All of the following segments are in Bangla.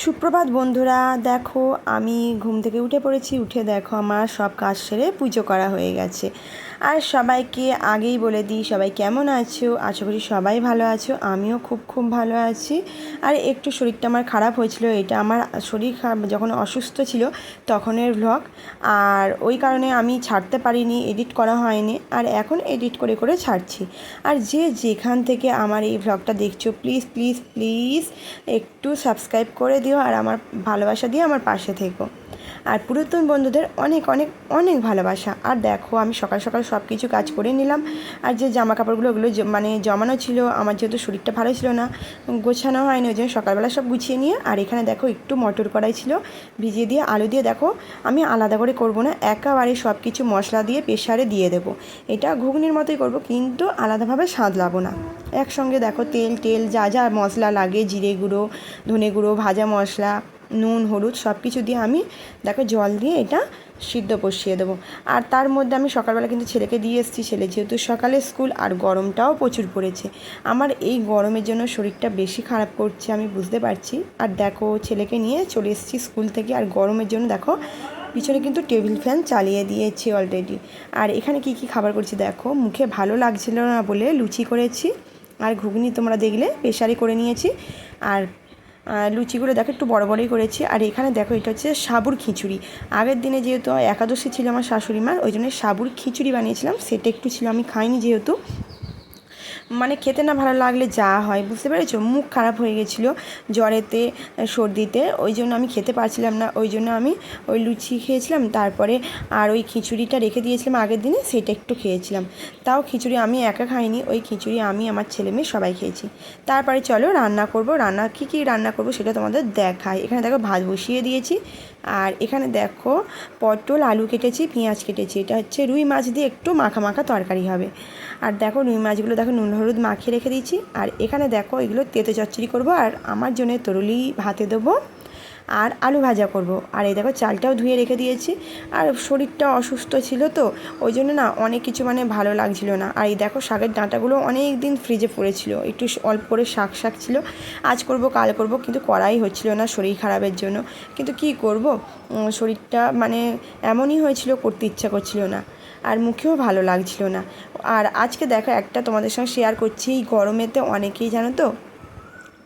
সুপ্রভাত বন্ধুরা, দেখো আমি ঘুম থেকে উঠে পড়েছি, উঠে দেখো আমার সব কাজ সেরে পুজো করা হয়ে গেছে। আর সবাইকে আগেই বলে দিই, সবাই কেমন আছো? আশা করি সবাই ভালো আছো, আমিও খুব খুব ভালো আছি। আর একটু শরীরটা আমার খারাপ হয়েছিল, এটা আমার শরীর যখন অসুস্থ ছিল তখনের ভ্লগ আর ওই কারণে আমি ছাড়তে পারিনি এডিট করা হয়নি, আর এখন এডিট করে করে ছাড়ছি। আর যে যেখান থেকে আমার এই ভ্লগটা দেখছ প্লিজ প্লিজ প্লিজ একটু সাবস্ক্রাইব করে দিও আর আমার ভালোবাসা দিয়ে আমার পাশে থেকো। আর পুরাতন বন্ধুদের অনেক অনেক অনেক ভালোবাসা। আর দেখো, আমি সকাল সকাল সব কিছু কাজ করে নিলাম। আর যে জামা কাপড়গুলো ওগুলো মানে জমানো ছিল, আমার যেহেতু শরীরটা ভালো ছিল না, গোছানো হয়নি, ওই জন্য সকালবেলা সব গুছিয়ে নিয়ে, আর এখানে দেখো একটু মটর কড়াই ছিল, ভিজিয়ে দিয়ে আলু দিয়ে দেখো, আমি আলাদা করে করব না, একেবারে সব কিছু মশলা দিয়ে প্রেশারে দিয়ে দেবো। এটা ঘুগনির মতোই করব, কিন্তু আলাদাভাবে সাঁতলাবো না। একসঙ্গে দেখো তেল টেল যা যা মশলা লাগে, জিরে গুঁড়ো, ধনে গুঁড়ো, ভাজা মশলা নুন, হলুদ সব কিছু দিয়ে আমি দেখো জল দিয়ে এটা সিদ্ধ বসিয়ে দেবো। আর তার মধ্যে আমি সকালবেলা কিন্তু ছেলেকে দিয়ে এসেছি। ছেলে যেহেতু সকালে স্কুল আর গরমটাও প্রচুর পড়েছে। আমার এই গরমের জন্য শরীরটা বেশি খারাপ করছে আমি বুঝতে পারছি। আর দেখো ছেলেকে নিয়ে চলে এসেছি স্কুল থেকে। আর গরমের জন্য দেখো পিছনে কিন্তু টেবিল ফ্যান চালিয়ে দিয়েছি অলরেডি আর এখানে কি কি খাবার করছি দেখো? মুখে ভালো লাগছিল না বলে লুচি করেছি। আর ঘুগনি তোমরা দেখলে প্রেশারি করে নিয়েছি। আর লুচিগুলো দেখো একটু বড় বড়ই করেছি। আর এখানে দেখো এটা হচ্ছে সাবুর খিচুড়ি। আগের দিনে যেহেতু একাদশী ছিল আমার শাশুড়ি মার ওই জন্য সাবুর খিচুড়ি বানিয়েছিলাম। সেটা একটু ছিল, আমি খাইনি যেহেতু। মানে খেতে না ভালো লাগলে যা হয়, বুঝতে পেরেছ? মুখ খারাপ হয়ে গেছিল জ্বরেতে, সর্দিতে, ওই জন্য আমি খেতে পারছিলাম না। ওই জন্য আমি ওই লুচি খেয়েছিলাম, তারপরে আর ওই খিচুড়িটা রেখে দিয়েছিলাম আগের দিনে, সেটা একটু খেয়েছিলাম। তাও খিচুড়ি আমি একা খাইনি, ওই খিচুড়ি আমি, আমার ছেলে মেয়ে সবাই খেয়েছি। তারপরে চলো রান্না করব। রান্না, কী কী রান্না করব সেটা তোমাদের দেখাই। এখানে দেখো ভাত বসিয়ে দিয়েছি আর এখানে দেখো পটল, আলু কেটেছি, পেঁয়াজ কেটেছি। এটা হচ্ছে রুই মাছ দিয়ে একটু মাখা মাখা তরকারি হবে। আর দেখো রুই মাছগুলো দেখো নুন, হলুদ মাখিয়ে রেখে দিয়েছি। আর এখানে দেখো এগুলো তেতো চচ্চড়ি করব আর আমার জন্য তরুলি ভাতে দেবো। আর আলু ভাজা করব। আর এই দেখো চালটাও ধুয়ে রেখে দিয়েছি। আর শরীরটা অসুস্থ ছিল তো, ওই জন্য না অনেক কিছু মানে ভালো লাগছিল না। আর এই দেখো শাকের ডাঁটাগুলো অনেক দিন ফ্রিজে পড়েছিল। একটু অল্প করে শাক শাক ছিল। আজ করব, কাল করব, কিন্তু করাই হচ্ছিল না শরীর খারাপের জন্য। কিন্তু কি করব? শরীরটা মানে এমনই হয়েছিল, করতে ইচ্ছা করছিল না। আর মুখেও ভালো লাগছিল না। আর আজকে দেখো একটা তোমাদের সঙ্গে শেয়ার করছি, এই গরমেতে অনেকেই জানো তো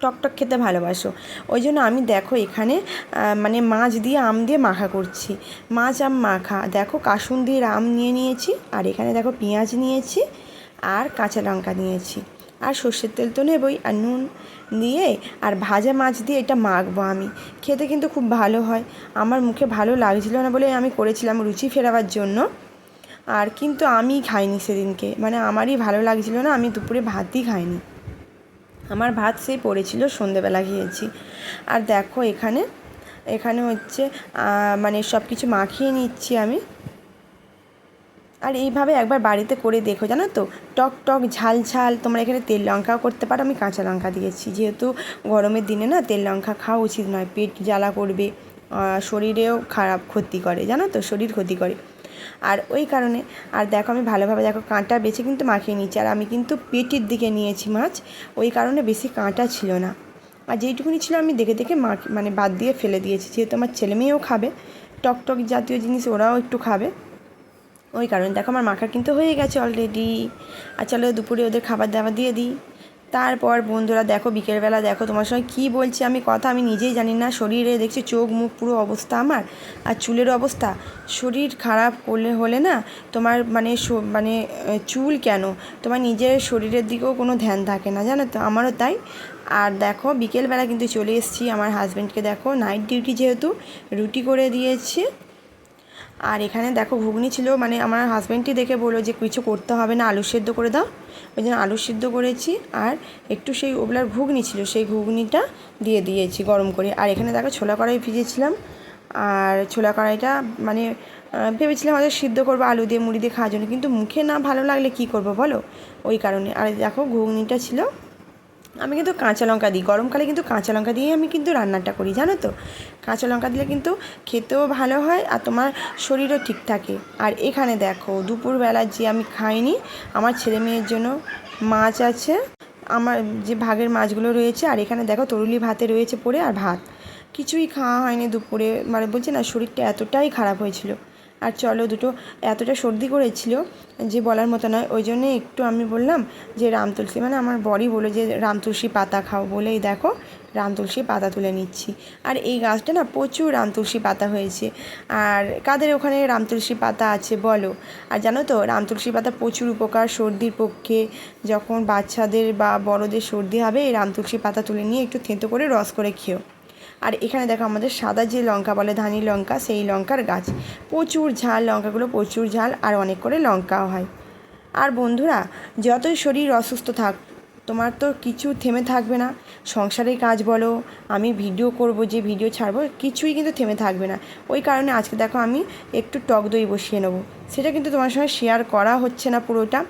টকটক খেতে ভালোবাসো। ওই জন্য আমি দেখো এখানে মানে মাছ দিয়ে আম দিয়ে মাখা করছি। মাছ, আম মাখা। দেখো কাসুন দিয়ে আম নিয়ে নিয়েছি, আর এখানে দেখো পেঁয়াজ নিয়েছি, আর কাঁচা লঙ্কা নিয়েছি। আর সর্ষের তেল তো নেবই, আর নুন দিয়ে, আর ভাজা মাছ দিয়ে এটা মাখবো আমি। খেতে কিন্তু খুব ভালো হয়। আমার মুখে ভালো লাগছিল না বলে আমি করেছিলাম রুচি ফেরাবার জন্য। আর কিন্তু আমি খাইনি সেদিনকে। মানে আমারই ভালো লাগছিল না, আমি দুপুরে ভাতই খাইনি। আমার ভাত সেই পড়েছিল, সন্ধেবেলা খেয়েছি। আর দেখো এখানে এখানে হচ্ছে মানে সব কিছু মাখিয়ে নিচ্ছি আমি। আর এইভাবে একবার বাড়িতে করে দেখো, জানো তো? টক টক, ঝাল ঝাল, তোমরা এখানে তেল লঙ্কাও করতে পারো, আমি কাঁচা লঙ্কা দিয়েছি। যেহেতু গরমের দিনে না, তেল লঙ্কা খাওয়া উচিত নয়, পেট জ্বালা করবে শরীরেও খারাপ ক্ষতি করে, জানো তো? শরীর ক্ষতি করে। আর ওই কারণে, আর দেখো আমি ভালোভাবে দেখো কাঁটা বেছে কিন্তু মাখিয়ে নিয়েছি। আর আমি কিন্তু পেটের দিকে নিয়েছি মাছ, ওই কারণে বেশি কাঁটা ছিল না। আর যেইটুকুনি ছিল আমি দেখে দেখে মা মানে বাদ দিয়ে ফেলে দিয়েছি। যেহেতু আমার ছেলে মেয়েও খাবে, টক টক জাতীয় জিনিস ওরাও একটু খাবে। ওই কারণে দেখো আমার মাখা কিন্তু হয়ে গেছে অলরেডি আর চলো দুপুরে ওদের খাবার দাবার দিয়ে দিই। তারপর বন্ধুরা দেখো বিকেলবেলা দেখো তোমার সঙ্গে কী বলছি আমি কথা আমি নিজেই জানি না। শরীরে দেখছি চোখ মুখ পুরো অবস্থা আমার আর চুলের অবস্থা। শরীর খারাপ করলে হলে না তোমার মানে মানে চুল কেন? তোমার নিজের শরীরের দিকেও কোনো ধ্যান থাকে না, জানো তো? আমারও তাই। আর দেখো বিকেলবেলা কিন্তু চলে এসেছি আমার হাজব্যান্ডকে দেখো। নাইট ডিউটি যেহেতু, রুটি করে দিয়েছি। আর এখানে দেখো ঘুগনি ছিল মানে আমার হাজব্যান্ডটি দেখে বলল যে কিছু করতে হবে না, আলু সেদ্ধ করে দাও। ওই জন্য আলু সিদ্ধ করেছি আর একটু সেই ওগুলার ঘুগনি ছিল, সেই ঘুগনিটা দিয়ে দিয়েছি গরম করে। আর এখানে দেখো ছোলা কড়াই ভিজেছিলাম আর ছোলা কড়াইটা মানে ভেবেছিলাম হয়তো সিদ্ধ করব, আলু দিয়ে, মুড়ি দিয়ে খাওয়ার জন্য, কিন্তু মুখে না ভালো লাগলে কী করব বলো? ওই কারণে। আর দেখো ঘুগনিটা ছিল আমি কিন্তু কাঁচা লঙ্কা দিই। গরমকালে কিন্তু কাঁচা লঙ্কা দিয়েই আমি কিন্তু রান্নাটা করি, জানো তো? কাঁচা লঙ্কা দিলে কিন্তু খেতেও ভালো হয় আর তোমার শরীরও ঠিক থাকে। আর এখানে দেখো, দুপুরবেলা যে আমি খাইনি, আমার ছেলে মেয়ের জন্য মাছ আছে, আমার যে ভাগের মাছগুলো রয়েছে, আর এখানে দেখো তরুলি ভাতে রয়েছে পড়ে আর ভাত। কিছুই খাওয়া হয়নি দুপুরে মানে বলছি না, শরীরটা এতটাই খারাপ হয়েছিল। আর চলো দুটো এতটা সর্দি করেছিল যে বলার মতো নয়। ওই জন্যে একটু আমি বললাম যে, রাম তুলসী মানে আমার বড়ি বলে যে, রাম তুলসী পাতা খাও বলেই দেখো, রাম তুলসী পাতা তুলে নিচ্ছি। আর এই গাছটা না প্রচুর রাম তুলসী পাতা হয়েছে। আর কাদের ওখানে রাম তুলসী পাতা আছে বলো? আর জানো তো, রাম তুলসী পাতা প্রচুর উপকার সর্দির পক্ষে। যখন বাচ্চাদের বা বড়দের সর্দি হবে, এই রাম তুলসী পাতা তুলে নিয়ে একটু থেঁতো করে রস করে খেও। আর এখানে দেখো আমাদের সাদা যে লঙ্কা বলে ধানি লঙ্কা, সেই লঙ্কার গাছ। প্রচুর ঝাল, লঙ্কাগুলো প্রচুর ঝাল আর অনেক করে লঙ্কাও হয়। আর বন্ধুরা, যতই শরীর অসুস্থ থাক, তোমার তো কিছু থেমে থাকবে না। সংসারের কাজ বলো, আমি ভিডিও করব, যে ভিডিও ছাড়বো, কিছুই কিন্তু থেমে থাকবে না। ওই কারণে আজকে দেখো আমি একটু টক দই বসিয়ে নেব। সেটা কিন্তু তোমার সঙ্গে শেয়ার করা হচ্ছে না পুরোটা।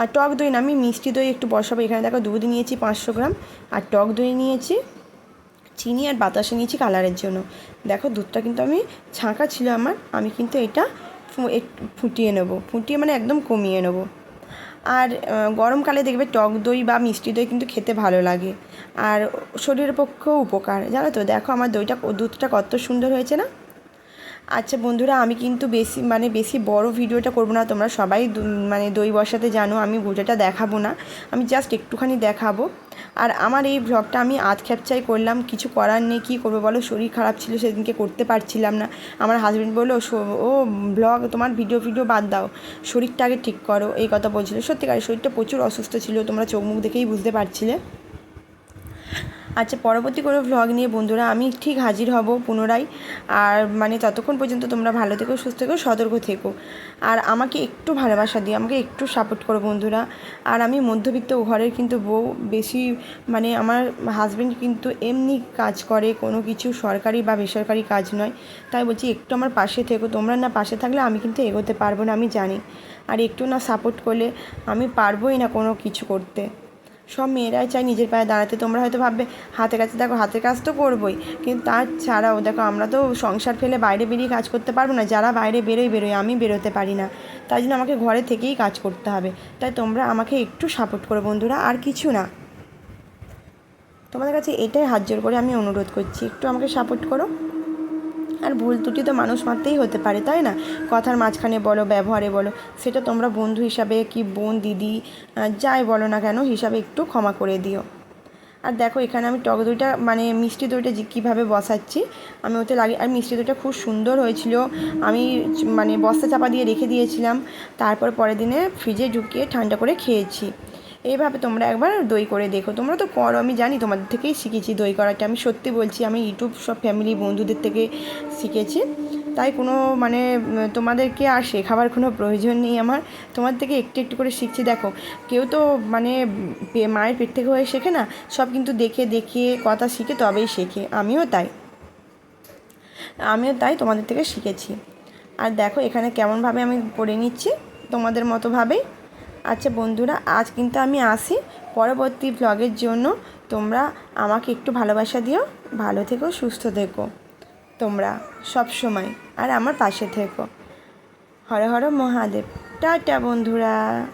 আর টক দই না, আমি মিষ্টি দই একটু বসাবো। এখানে দেখো দুধ নিয়েছি পাঁচশো গ্রাম, আর টক দই নিয়েছি চিনি আর বাতাসা নিয়েছি কালারের জন্য। দেখো, দুধটা কিন্তু আমি, ছাঁকা ছিল আমার, আমি কিন্তু এটা ফুটিয়ে নেব। ফুটিয়ে মানে একদম কমিয়ে নেব। আর গরমকালে দেখবে টক দই বা মিষ্টি দই কিন্তু খেতে ভালো লাগে। আর শরীরের পক্ষেও উপকার। জানো তো, দেখো আমার দইটা দুধটা কত সুন্দর হয়েছে না? আচ্ছা বন্ধুরা, আমি কিন্তু বেশি মানে বেশি বড় ভিডিওটা করব না, তোমরা সবাই মানে দই বসাতে জানো, আমি গোটাটা দেখাবো না। আমি জাস্ট একটুখানি দেখাবো। আর আমার এই ভ্লগটা আমি আধ খ্যাপচাই করলাম, কিছু করার নেই, কী করব বলো? শরীর খারাপ ছিল, সেদিনকে করতে পারছিলাম না। আমার হাজব্যান্ড বলল, "শো- ও ব্লগ তোমার ভিডিও ভিডিও বাদ দাও। শরীরটা আগে ঠিক করো। এই কথা বলছিল। সত্যিকার শরীরটা প্রচুর অসুস্থ ছিল, তোমরা চোখ মুখ দেখেই বুঝতে পারছিলে। আচ্ছা পরবর্তী কোনো ভ্লগ নিয়ে বন্ধুরা আমি ঠিক হাজির হব পুনরায়। আর মানে ততক্ষণ পর্যন্ত তোমরা ভালো থেকো, সুস্থ থেকো, সতর্ক থেকো। আর আমাকে একটু ভালোবাসা দিও, আমাকে একটু সাপোর্ট করো বন্ধুরা। আর আমি মধ্যবিত্ত ঘরের কিন্তু বউ বেশি মানে আমার হাজব্যান্ড কিন্তু এমনি কাজ করে, কোনো কিছু সরকারি বা বেসরকারি কাজ নয়। তাই বলছি, একটু আমার পাশে থেকো। তোমরা না পাশে থাকলে আমি কিন্তু এগোতে পারব না, আমি জানি। আর একটু না সাপোর্ট করলে আমি পারবোই না কোনো কিছু করতে। সব মেয়েরাই চায় নিজের পায়ে দাঁড়াতে। তোমরা হয়তো ভাববে, হাতের কাছে দেখো, হাতের কাজ তো করবোই। কিন্তু তার ছাড়াও, দেখো, আমরা তো সংসার ফেলে বাইরে বেরিয়ে কাজ করতে পারব না। যারা বাইরে বেরোই বেরোয়, আমি বেরোতে পারি না। তাই জন্য আমাকে ঘরে থেকেই কাজ করতে হবে। তাই তোমরা আমাকে একটু সাপোর্ট করো বন্ধুরা, আর কিছু না। তোমাদের কাছে এটাই হাত জোর করে আমি অনুরোধ করছি, একটু আমাকে সাপোর্ট করো। আর ভুল ত্রুটি তো মানুষ মাত্রেই হতে পারে, তাই না? কথার মাঝখানে বলো, ব্যবহারে বলো। সেটা তোমরা বন্ধু হিসাবে কি বোন, দিদি যাই বলো না কেন, হিসাবে একটু ক্ষমা করে দিও। আর দেখো, এখানে আমি টক দইটা মানে মিষ্টি দইটা কীভাবে বসাচ্ছি, আমি ওতে লাগিয়ে, আর মিষ্টি দইটা খুব সুন্দর হয়েছিল। আমি মানে বস্তা চাপা দিয়ে রেখে দিয়েছিলাম। তারপর পরের দিনে ফ্রিজে ঢুকিয়ে ঠান্ডা করে খেয়েছি। এইভাবে তোমরা একবার দই করে দেখো। তোমরা তো করো, আমি জানি তোমাদের থেকেই শিখেছি দই করাটা। আমি সত্যি বলছি, আমি ইউটিউব সব ফ্যামিলি বন্ধুদের থেকে শিখেছি। তাই কোনো মানে তোমাদেরকে আর শেখাবার কোনো প্রয়োজন নেই আমার। তোমার থেকে একটু একটু করে শিখছি। দেখো, কেউ তো মানে মায়ের পেট থেকে হয়ে শেখে না, সব কিন্তু দেখে দেখে কথা শিখে তবেই শেখে। আমিও তাই। আমিও তাই তোমাদের থেকে শিখেছি। আর দেখো, এখানে কেমনভাবে আমি করে নিচ্ছি, তোমাদের মতোভাবেই। আচ্ছা বন্ধুরা, আজ কিন্তু আমি আসি পরবর্তী ব্লগের জন্য। তোমরা আমাকে একটু ভালোবাসা দিও, ভালো থেকো, সুস্থ থেকো। তোমরা সব সময় আর আমার পাশে থেকো। হর হর মহাদেব। টাটা বন্ধুরা।